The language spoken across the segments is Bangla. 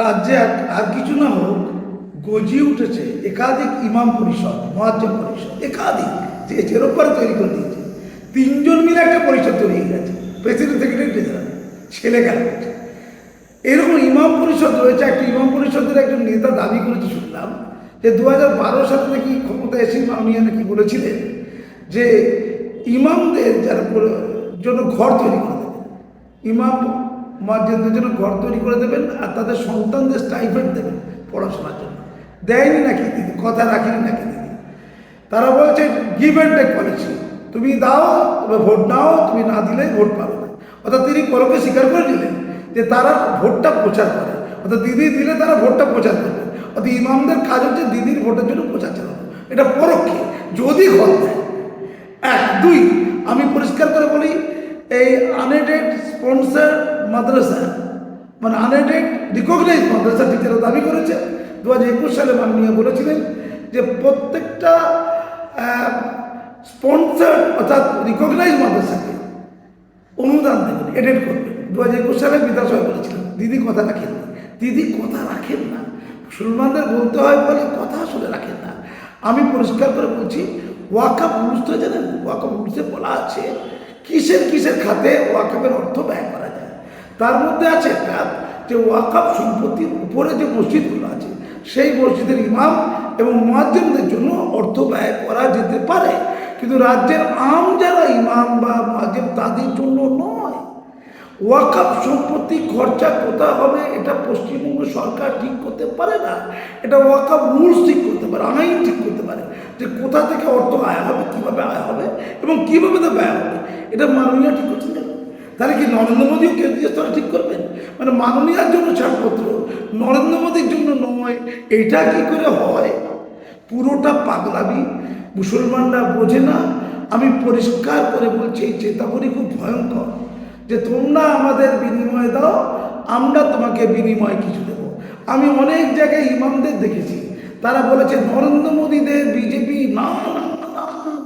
রাজ্যে আর কিছু না হোক, গজিয়ে উঠেছে একাধিক ইমাম পরিষদ মহাজ্জম পরিষদ, একাধিক, যে জেরোপার তৈরি করে দিয়েছে। তিনজন মিলে একটা পরিষদ তৈরি হয়ে গেছে, প্রেসিডেন্ট, সেক্রেটারি ট্রেজারার ছেলে গেল এরকম ইমাম পরিষদ রয়েছে, একটা ইমাম পরিষদের একজন নেতা দাবি করেছে, শুনলাম, যে দু হাজার বারো সালে নাকি ক্ষমতা এসে মাননীয় নাকি বলেছিলেন যে ইমামদের যারা জন্য ঘর তৈরি করে দেবে। ইমাম মসজিদদের জন্য ঘর তৈরি করে দেবেন আর তাদের সন্তানদের স্টাইফেন্ড দেবেন পড়াশোনার জন্য। দেয়নি নাকি দিদি? কথা রাখেনি নাকি দিদি? তারা বলছে গিভ অ্যান্ড টেক পলিসি তুমি দাও, তবে ভোট নাও, তুমি না দিলে ভোট পাবে না। অর্থাৎ তিনি পরকে স্বীকার করে নিলেন যে তারা ভোটটা প্রচার করে। অর্থাৎ দিদি দিলে তারা ভোটটা প্রচার করবে। অর্থাৎ ইমামদের কাজ হচ্ছে দিদির ভোটের জন্য প্রচার চালানো। এটা পরোক্ষে। যদি ঘর দেয়, এক, দুই, আমি পরিষ্কার করে বলি, এই আনএডেড স্পন্সার মাদ্রাসা। মানে আনএডেড রিকগনাইজ মাদ্রাসা টিচাররা দাবি করেছে। দু হাজার একুশ সালে মাননীয় বলেছিলেন যে প্রত্যেকটা স্পন্সার অর্থাৎ রিকগনাইজ মাদ্রাসাকে অনুদান দেবেন এডেড করবেন। দু হাজার একুশ সালে বিধানসভায় বলেছিলেন, দিদি, কথা রাখেন না। দিদি, কথা রাখেন না। মুসলমানদের বলতে হয় বলে কথা আসলে রাখেন না। আমি পরিষ্কার করে বলছি ওয়াকাপ রুলস তো জানেন ওয়াকাপ রুলসে বলা আছে কিসের কিসের খাতে ওয়াকাপের অর্থ ব্যয় করা যায়? তার মধ্যে আছে একটা যে ওয়াকাপ সম্পত্তির উপরে যে মসজিদগুলো আছে, সেই মসজিদের ইমাম এবং মুয়াজ্জিমদের জন্য অর্থ ব্যয় করা যেতে পারে। কিন্তু রাজ্যের আম যারা ইমাম বা মুয়াজ্জিম তাদের জন্য নয়। ওয়াকাপ সম্পত্তি খরচা কোথায় হবে, এটা পশ্চিমবঙ্গ সরকার ঠিক করতে পারে না। এটা ওয়াকাপ রুলস ঠিক করতে পারে, আইন ঠিক করতে পারে। যে কোথা থেকে অর্থ আয় হবে, কীভাবে আয় হবে এবং কীভাবে তা ব্যয় হবে, এটা মাননীয় ঠিক করছেন কেন? তাহলে কি নরেন্দ্র মোদীও কেন্দ্রীয় স্তরে ঠিক করবেন? মানে মাননীয়ার জন্য ছাড়পত্র, নরেন্দ্র মোদীর জন্য নয় এটা কি করে হয়? পুরোটা পাগলামি, মুসলমানরা বোঝে না, আমি পরিষ্কার করে বলছি, এই চেতাবনী খুব ভয়ঙ্কর, যে তোমরা আমাদের বিনিময় দাও, আমরা তোমাকে বিনিময় কিছু দেব। আমি অনেক জায়গায় ইমামদের দেখেছি তারা বলেছে, নরেন্দ্র মোদীদের বিজেপি না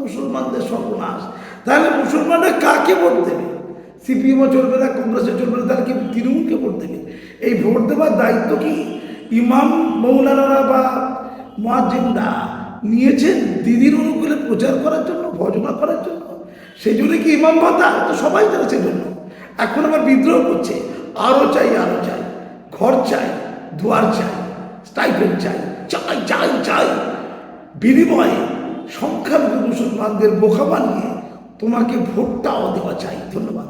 মুসলমানদের সর্বনাশ। তাহলে মুসলমানরা কাকে ভোট দেবে? সিপিএমও চলবে না, কংগ্রেসও চলবে না, তাহলে কি তৃণমূলকে ভোট দেবে? এই ভোট দেওয়ার দায়িত্ব কি ইমাম মৌলানারা বা মোয়াজ্জিমরা নিয়েছেন দিদির অনুকূলে প্রচার করার জন্য, ভজনা করার জন্য? সেই জন্য কি ইমাম ভাতা? তো সবাই যারা সেই জন্য এখন আবার বিদ্রোহ করছে। আরও চাই আরও চাই। ঘর চাই, দুয়ার চাই, স্টাইপেন্ড চাই। চাই চাই চাই বিনিময়ে সংখ্যালঘু মুসলমানদের বোকা বানিয়ে তোমাকে ভোটটাও দেওয়া চাই। ধন্যবাদ।